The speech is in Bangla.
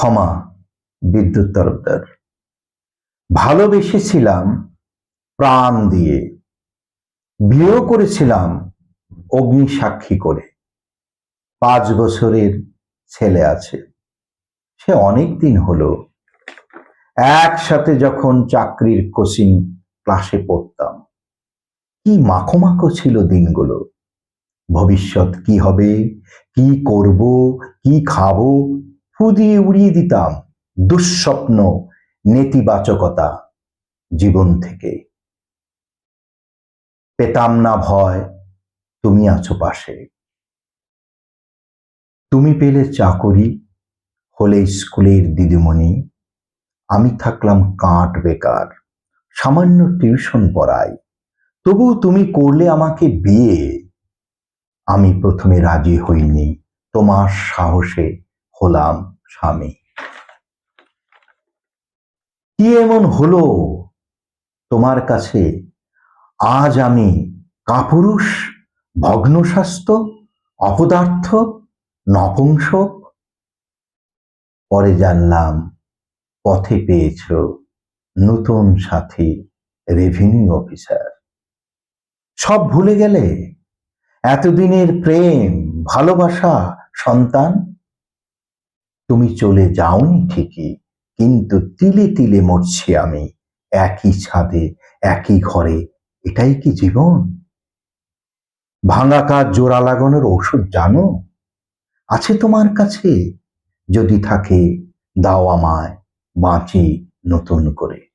ক্ষমা বিদ্যুৎ তরফদার। ভালোবেসেছিলাম প্রাণ দিয়ে, বিয়েও করেছিলাম অগ্নি সাক্ষী করে। পাঁচ বছরের ছেলে আছে, সে অনেক দিন হলো একসাথে যখন চাকরির কোচিং ক্লাসে পড়তাম। কি মাখো ছিল দিনগুলো। ভবিষ্যৎ কি হবে, কি করব, কি খাব ফু দিয়ে উড়িয়ে দিতাম দুঃস্বপ্ন, নেতিবাচকতা জীবন থেকে। পেতাম না ভয়, তুমি আছো পাশে। তুমি পেলে চাকরি, হলে স্কুলের দিদিমণি। আমি থাকলাম কাঠ বেকার, সামান্য টিউশন পড়াই তবু তুমি করলে আমাকে বিয়ে। আমি প্রথমে রাজি হইনি তোমার সাহসে। হলাম স্বামী। কি এমন হলো তোমার কাছে? আজ আমি কাপুরুষ, ভগ্নস্বাস্থ্য, অপদার্থ, নপুংসক? পরে জানলাম, পথে পেয়েছ নতুন সাথী রেভিনিউ অফিসার সব ভুলে গেলে? এতদিনের প্রেম, ভালোবাসা, সন্তান? তুমি চলে যাওনি ঠিকই, কিন্তু তিলে তিলে মরছি আমি, একই ছাদে, একই ঘরে, এটাই কি জীবন? ভাঙা কাজ জোড়া লাগানোর ওষুধ জানো? আছে তোমার কাছে, যদি থাকে দাও আমায়, বাঁচি নতুন করে।